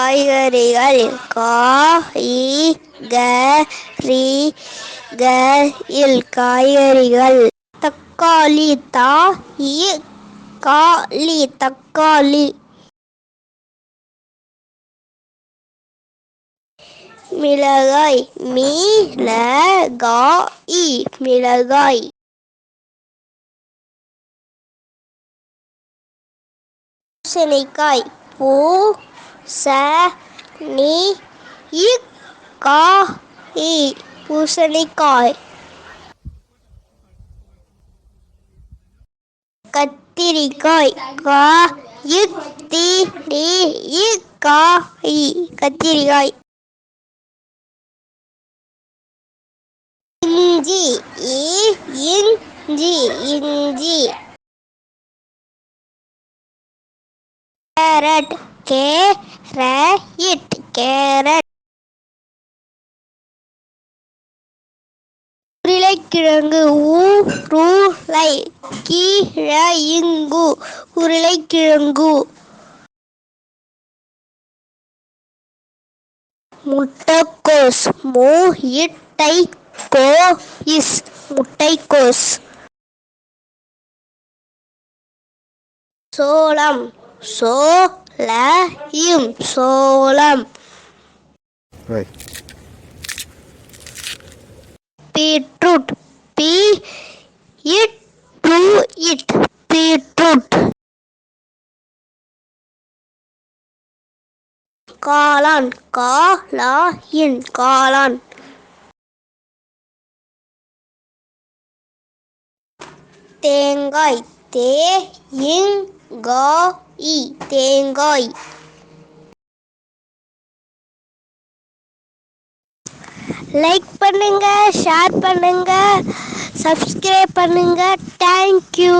காய்கறிகள் காய்கறிகள். காய்கறிகள் தக்காளி தா இ காளி தக்காளி. மிளகாய் மீளகாய் மிளகாய். பூசணிக்காய் பூ ச நீ இ கா இ பூசணிக்காய். கத்திரிக்காய் கா இ தி டி இ கா இ கத்திரிக்காய். இஞ்சி இ இஞ்சி இஞ்சி. கேரட் கே ர இட் கேரட். உருளைக்கிழங்கு உருளை கீழ இங்கு. உருளைக்கிழங்கு. முட்டைக்கோஸ் மூ இட்டை கோ இஸ் முட்டைக்கோஸ். சோளம். சோ ல இம் சோளம். Beetroot. Be it to it. Beetroot. காளான். காலா இன் காளான். தேங்காய். தே இங் கா இ தேங்காய் லைக் பண்ணுங்க ஷேர் பண்ணுங்க சப்ஸ்கிரைப் பண்ணுங்க. தேங்க்யூ